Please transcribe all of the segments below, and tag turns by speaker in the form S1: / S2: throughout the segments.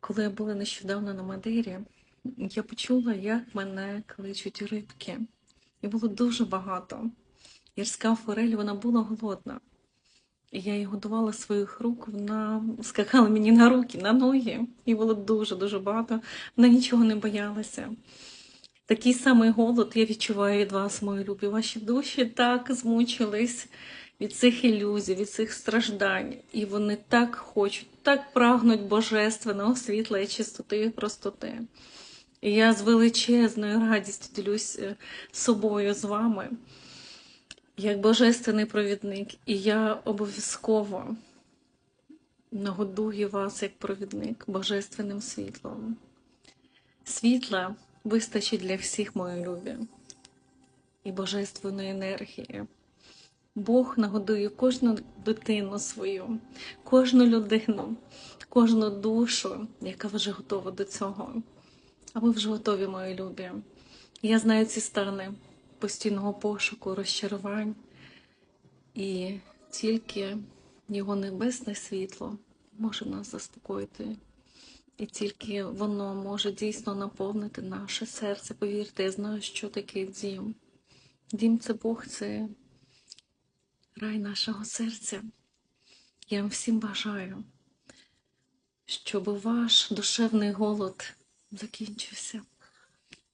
S1: Коли я була нещодавно на Мадері, я почула, як мене кличуть рибки. І було дуже багато. Гірська форель, вона була голодна. І я її годувала своїх рук, вона скакала мені на руки, на ноги. І було дуже-дуже багато. Вона нічого не боялася. Такий самий голод я відчуваю від вас, мої любі. Ваші душі так змучились від цих ілюзій, від цих страждань. І вони так хочуть, так прагнуть божественного світла і чистоти і простоти. І я з величезною радістю ділюсь е, собою з вами, як божественний провідник. І я обов'язково нагодую вас як провідник божественним світлом. Світла вистачить для всіх, мої любі, і божественної енергії. Бог нагодує кожну дитину свою, кожну людину, кожну душу, яка вже готова до цього. А ви вже готові, мої любі. Я знаю ці стани постійного пошуку, розчарувань, і тільки його небесне світло може нас заспокоїти. І тільки воно може дійсно наповнити наше серце. Повірте, я знаю, що таке дім. Дім це Бог, це рай нашого серця. Я вам всім бажаю, щоб ваш душевний голод закінчився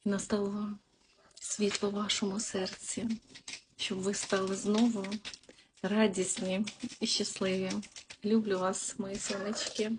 S1: і настало світло в вашому серці, щоб ви стали знову радісні і щасливі. Люблю вас, мої сонечки.